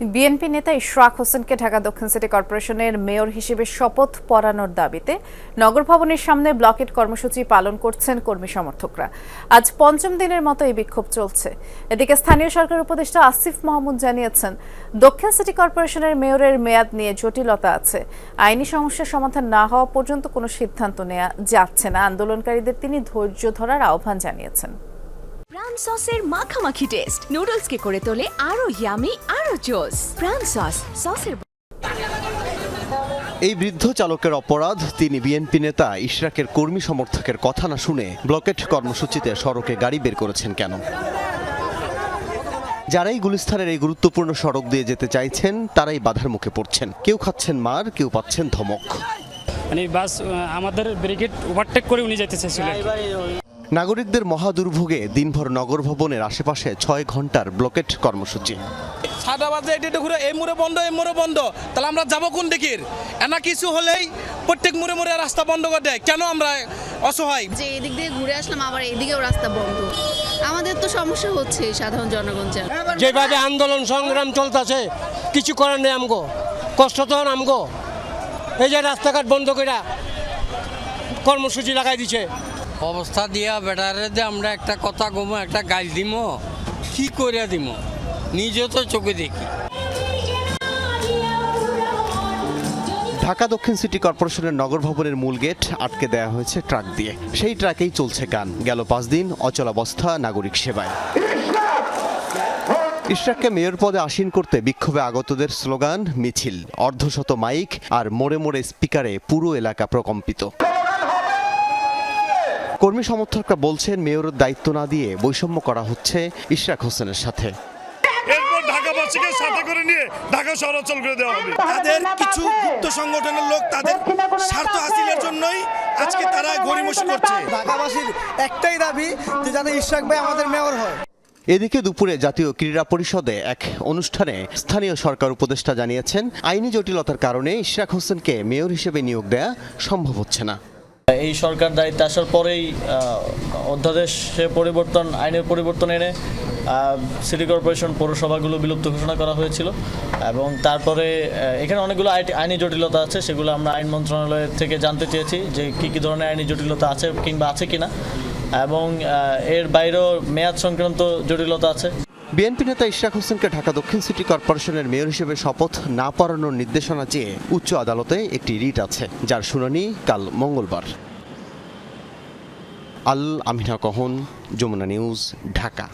BNP নেতা ইশরাক হোসেনকে ঢাকা দক্ষিণ সিটি কর্পোরেশনের মেয়র হিসেবে শপথ পড়ানোর দাবিতে নগর ভবনের সামনে ব্লকেট কর্মসূচি পালন করছেন কর্মী সমর্থকরা। আজ পঞ্চম দিনের মতো এই বিক্ষোভ চলছে। এদিকে স্থানীয় সরকার উপদেষ্টা আসিফ মাহমুদ জানিয়েছেন, দক্ষিণ সিটি কর্পোরেশনের মেয়রের মেয়াদ নিয়ে জটিলতা আছে। আইনি সমস্যার সমাধান না হওয়া পর্যন্ত কোনো সিদ্ধান্ত নেওয়া যাচ্ছে না। আন্দোলনকারীদের তিনি ধৈর্য ধরার আহ্বান জানিয়েছেন। প্রাণ সসের মাখামাখি টেস্ট নুডলসকে করে তোলে আরও ইয়ামি আরও জোস প্রাণ সস সসের এই বৃদ্ধ চালকের অপরাধ তিনি বিএনপি নেতা ইশরাকের কর্মী সমর্থকের কথা না শুনে ব্লকেট কর্মসূচিতে সড়কে গাড়ি বের করেছেন কেন? যারাই গুলিস্তানের এই গুরুত্বপূর্ণ সড়ক দিয়ে যেতে চাইছেন তারাই বাধার মুখে পড়ছেন। কেউ খাচ্ছেন মার কেউ পাচ্ছেন ধমক। মানে বাস আমাদের ব্রিগেড ওভারটেক করে উনি যেতে চেয়েছিলেন নাগরিকদের মহা দুর্ভোগে দিনভর নগর ভবনের আশেপাশে ছয় ঘণ্টার ব্লকেট কর্মসূচি। সাদা বাজে এটি ঘুরে এই মোড়ে বন্ধ এই মোড়ে বন্ধ। তাহলে আমরা যাব কোন দিকের? এনা কিছু হলেই প্রত্যেক মোড়ে মোড়ে রাস্তা বন্ধ করে দেয়। কেন আমরা অসহায়? যে এদিক দিয়ে ঘুরে আসলাম আবার এদিকেও রাস্তা বন্ধ। আমাদের তো সমস্যা হচ্ছে সাধারণ জনগণ যেভাবে আন্দোলন সংগ্রাম চলতেছে কিছু করার নেই আমগো। কষ্ট তো আমগো। এই যে রাস্তাঘাট বন্ধ করে কর্মসূচি লাগাই দিছে। অবস্থা দিয়া বেটারে যে আমরা একটা কথা গমো একটা গাইল দিম। কি করে দিম? নিজে তো চোখে দেখি। ঢাকা দক্ষিণ সিটি কর্পোরেশনের নগর ভবনের মূল গেট আটকে দেওয়া হয়েছে ট্রাক দিয়ে। সেই ট্রাকেই চলছে গান। গেল পাঁচ দিন অচলাবস্থা, নাগরিক সেবায়। ইশরাককে মেয়র পদে আসীন করতে বিক্ষোভে আগতদের স্লোগান, মিছিল। অর্ধশত মাইক আর মোড়ে মোড়ে স্পিকারে পুরো এলাকা প্রকম্পিত। কর্মী সমর্থকরা বলছেন মেয়রের দায়িত্ব না দিয়ে বৈষম্য করা হচ্ছে ইশরাক হোসেনের সাথে। এরপর ঢাকাবাসীকে সাথে করে নিয়ে ঢাকা শহর অচল করে দেওয়া হবে। তাদের কিছু গুপ্ত সংগঠনের লোক তাদের স্বার্থ হাসিলের জন্যই আজকে তারা গরিমসি করছে। ঢাকাবাসীর একটাই দাবি যে যাতে ইশরাক ভাই আমাদের মেয়র হয়। এদিকে দুপুরে জাতীয় ক্রীড়া পরিষদে এক অনুষ্ঠানে স্থানীয় সরকার উপদেষ্টা জানিয়েছেন আইনি জটিলতার কারণে ইশরাক হোসেনকে মেয়র হিসেবে নিয়োগ দেয়া সম্ভব হচ্ছে না। এই সরকার দায়িত্বে আসার পরেই অধ্যাদেশে পরিবর্তন, আইনের পরিবর্তন এনে সিটি কর্পোরেশন পৌরসভাগুলো বিলুপ্ত ঘোষণা করা হয়েছিল। এবং তারপরে এখানে অনেকগুলো আইনি জটিলতা আছে, সেগুলো আমরা আইন মন্ত্রণালয় থেকে জানতে চেয়েছি যে কী কী ধরনের আইনি জটিলতা আছে কিংবা আছে কিনা। এবং এর বাইরেও মেয়াদ সংক্রান্ত জটিলতা আছে। বিএনপি নেতা ইশরাক হোসেনকে ঢাকা দক্ষিণ সিটি কর্পোরেশনের মেয়র হিসেবে শপথ না পড়ানোর নির্দেশনা চেয়ে উচ্চ আদালতে একটি রিট আছে, যার শুনানি কাল মঙ্গলবার। আল আমিনা কহন যমুনা নিউজ ঢাকা।